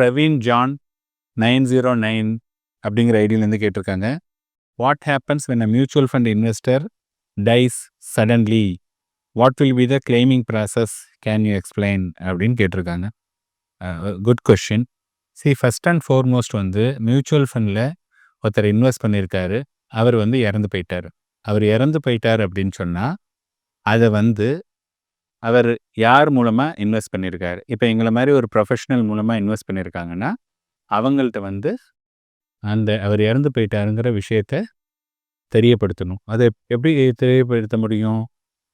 Praveen John nine zero nine அப்படிங்கிற ஐடியிலேருந்து கேட்டிருக்காங்க. What happens when a mutual fund investor dies suddenly what will be the claiming process can you explain அப்படின்னு கேட்டிருக்காங்க. Good question see first and foremost வந்து mutual ஃபண்டில் ஒருத்தர் invest பண்ணியிருக்காரு. அவர் வந்து இறந்து போயிட்டார். அவர் இறந்து போயிட்டார் அப்படின்னு சொன்னால் அதை வந்து அவர் யார் மூலமாக இன்வெஸ்ட் பண்ணியிருக்காரு இப்போ எங்களை மாதிரி ஒரு ப்ரொஃபஷனல் மூலமாக இன்வெஸ்ட் பண்ணியிருக்காங்கன்னா அவங்கள்ட்ட வந்து அந்த அவர் இறந்து போயிட்டாருங்கிற விஷயத்த தெரியப்படுத்தணும். அதை எப்படி தெரியப்படுத்த முடியும்?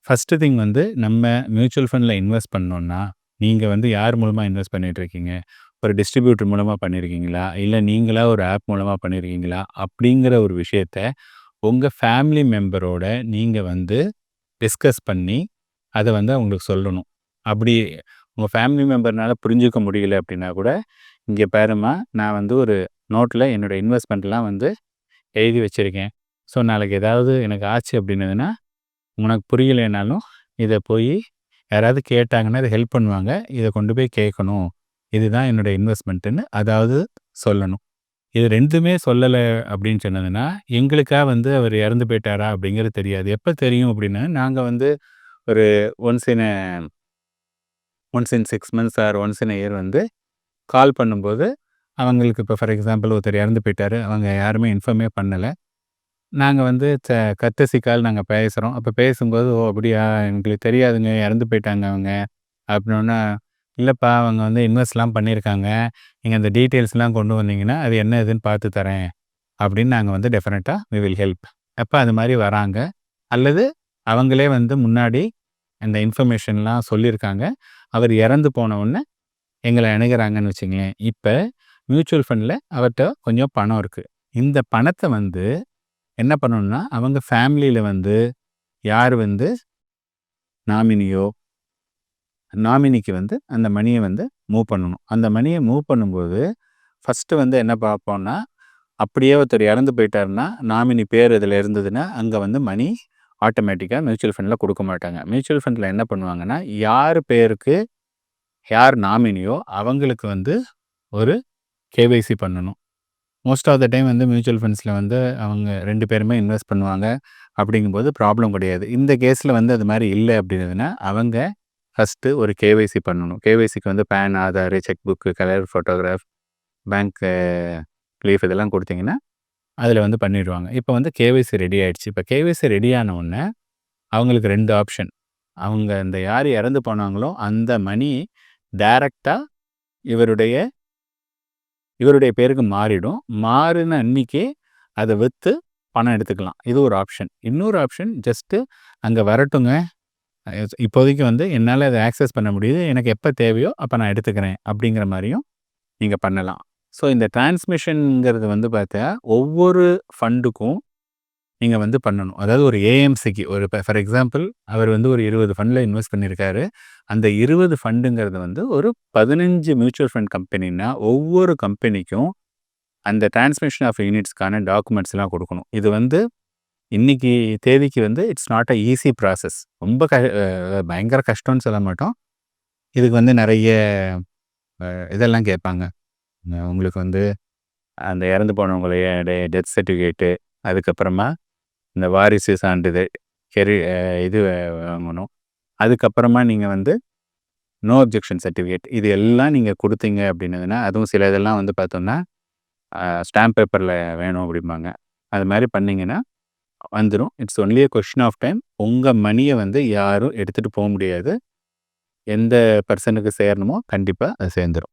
ஃபஸ்ட்டு திங் வந்து நம்ம மியூச்சுவல் ஃபண்டில் இன்வெஸ்ட் பண்ணோன்னா நீங்கள் வந்து யார் மூலமாக இன்வெஸ்ட் பண்ணிகிட்ருக்கீங்க இருக்கீங்க ஒரு டிஸ்ட்ரிபியூட்டர் மூலமாக பண்ணியிருக்கீங்களா இல்லை நீங்களாக ஒரு ஆப் மூலமாக பண்ணியிருக்கீங்களா அப்படிங்கிற ஒரு விஷயத்த உங்கள் ஃபேமிலி மெம்பரோட நீங்கள் வந்து டிஸ்கஸ் பண்ணி அதை வந்து அவங்களுக்கு சொல்லணும். அப்படி உங்கள் ஃபேமிலி மெம்பர்னால் புரிஞ்சுக்க முடியல அப்படின்னா கூட இங்கே பாரும்மா நான் வந்து ஒரு நோட்டில் என்னோடய இன்வெஸ்ட்மெண்ட்லாம் வந்து எழுதி வச்சுருக்கேன். ஸோ நாளைக்கு ஏதாவது எனக்கு ஆச்சு அப்படின்னதுன்னா உனக்கு புரியலைனாலும் இதை போய் யாராவது கேட்டாங்கன்னா இதை ஹெல்ப் பண்ணுவாங்க. இதை கொண்டு போய் கேட்கணும். இதுதான் என்னோடய இன்வெஸ்ட்மெண்ட்டுன்னு அதாவது சொல்லணும். இது ரெண்டுமே சொல்லலை அப்படின்னு சொன்னதுன்னா எங்களுக்காக வந்து அவர் இறந்து போயிட்டாரா அப்படிங்கிறது தெரியாது. எப்போ தெரியும் அப்படின்னா நாங்கள் வந்து ஒரு once in once in six months or once in year வந்து கால் பண்ணும்போது அவங்களுக்கு இப்போ ஃபார் எக்ஸாம்பிள் ஒருத்தர் இறந்து போயிட்டாரு. அவங்க யாருமே இன்ஃபார்மே பண்ணலை. நாங்கள் வந்து ச கத்தசி கால் நாங்கள் பேசுகிறோம் அப்போ பேசும்போது ஓ அப்படியா? எங்களுக்கு தெரியாதுங்க. இறந்து போயிட்டாங்க அவங்க. அப்படின்னா இல்லைப்பா அவங்க வந்து இன்வெஸ்ட்லாம் பண்ணியிருக்காங்க. நீங்கள் அந்த டீட்டெயில்ஸ்லாம் கொண்டு வந்தீங்கன்னா அது என்ன இதுன்னு பார்த்து தரேன். அப்படின்னு நாங்கள் வந்து டெஃபினட்டாக வி வில் ஹெல்ப் அப்போ அது மாதிரி வராங்க. அல்லது அவங்களே வந்து முன்னாடி அந்த இன்ஃபர்மேஷன்லாம் சொல்லியிருக்காங்க. அவர் இறந்து போன உடனே எங்களை அணுகிறாங்கன்னு வச்சுங்களேன். இப்போ மியூச்சுவல் ஃபண்டில் அவர்கிட்ட கொஞ்சம் பணம் இருக்குது இந்த பணத்தை வந்து என்ன பண்ணணும்னா அவங்க ஃபேமிலியில் வந்து யார் வந்து நாமினியோ நாமினிக்கு வந்து அந்த மணியை வந்து மூவ் பண்ணணும். அந்த மணியை மூவ் பண்ணும்போது ஃபஸ்ட்டு வந்து என்ன பார்ப்போம்னா அப்படியே ஒருத்தர் இறந்து போயிட்டாருன்னா நாமினி பேர் இதில் இருந்ததுன்னா அங்கே வந்து மணி ஆட்டோமேட்டிக்காக மியூச்சுவல் ஃபண்டில் கொடுக்க மாட்டாங்க. மியூச்சுவல் ஃபண்டில் என்ன பண்ணுவாங்கன்னா யார் பேருக்கு யார் நாமினியோ அவங்களுக்கு வந்து ஒரு கேவைசி பண்ணணும். மோஸ்ட் ஆஃப் த டைம் வந்து மியூச்சுவல் ஃபண்ட்ஸில் வந்து அவங்க ரெண்டு பேருமே இன்வெஸ்ட் பண்ணுவாங்க. அப்படிங்கும்போது ப்ராப்ளம் கிடையாது. இந்த கேஸில் வந்து அது மாதிரி இல்லை அப்படின்னதுன்னா அவங்க ஃபஸ்ட்டு ஒரு கேவைசி பண்ணணும். கேவைசிக்கு வந்து PAN Aadhaar cheque book colour photograph bank leaf இதெல்லாம் கொடுத்தீங்கன்னா அதில் வந்து பண்ணிடுவாங்க இப்போ வந்து கேவைசி ரெடி ஆகிடுச்சு இப்போ கேவைசி ரெடி ஆன உடனே அவங்களுக்கு ரெண்டு ஆப்ஷன் அவங்க இந்த யார் இறந்து போனாங்களோ அந்த மணி டைரக்டாக இவருடைய இவருடைய பேருக்கு மாறிடும். மாறின அன்னைக்கே அதை விற்று பணம் எடுத்துக்கலாம். இது ஒரு ஆப்ஷன் இன்னொரு ஆப்ஷன் ஜஸ்ட்டு அங்கே வரட்டுங்க. இப்போதைக்கு வந்து என்னால் அதை ஆக்சஸ் பண்ண முடியுது. எனக்கு எப்போ தேவையோ அப்போ நான் எடுத்துக்கிறேன் அப்படிங்கிற மாதிரியும் நீங்கள் பண்ணலாம். ஸோ இந்த டிரான்ஸ்மிஷனுங்கிறது வந்து பார்த்தா ஒவ்வொரு ஃபண்டுக்கும் நீங்கள் வந்து பண்ணணும். அதாவது ஒரு ஏஎம்சிக்கு ஒரு இப்போ ஃபார் எக்ஸாம்பிள் அவர் வந்து ஒரு இருபது ஃபண்டில் இன்வெஸ்ட் பண்ணியிருக்காரு. அந்த இருபது ஃபண்டுங்கிறது வந்து ஒரு பதினஞ்சு மியூச்சுவல் ஃபண்ட் கம்பெனின்னா ஒவ்வொரு கம்பெனிக்கும் அந்த டிரான்ஸ்மிஷன் ஆஃப் யூனிட்ஸ்க்கான டாக்குமெண்ட்ஸ்லாம் கொடுக்கணும். இது வந்து இன்றைக்கி தேதிக்கு வந்து it's not a easy process ரொம்ப க பயங்கர கஷ்டம்னு சொல்ல மாட்டோம். இதுக்கு வந்து நிறைய இதெல்லாம் கேட்பாங்க. உங்களுக்கு வந்து அந்த இறந்து போனவங்களுடைய டெத் சர்டிஃபிகேட்டு அதுக்கப்புறமா இந்த வாரிசு சான்றிதழ் கெரி இது வாங்கணும். அதுக்கப்புறமா நீங்கள் வந்து நோ அப்ஜெக்ஷன் சர்டிஃபிகேட் இது எல்லாம் நீங்கள் கொடுத்தீங்க அப்படின்னதுன்னா அதுவும் சில இதெல்லாம் வந்து பார்த்தோம்னா ஸ்டாம்ப் பேப்பரில் வேணும் அப்படிம்பாங்க. அது மாதிரி பண்ணிங்கன்னா வந்துடும் it's only a question of time. உங்கள் மணியை வந்து யாரும் எடுத்துகிட்டு போக முடியாது. எந்த பர்சனுக்கு சேரணுமோ கண்டிப்பாக அது சேர்ந்துடும்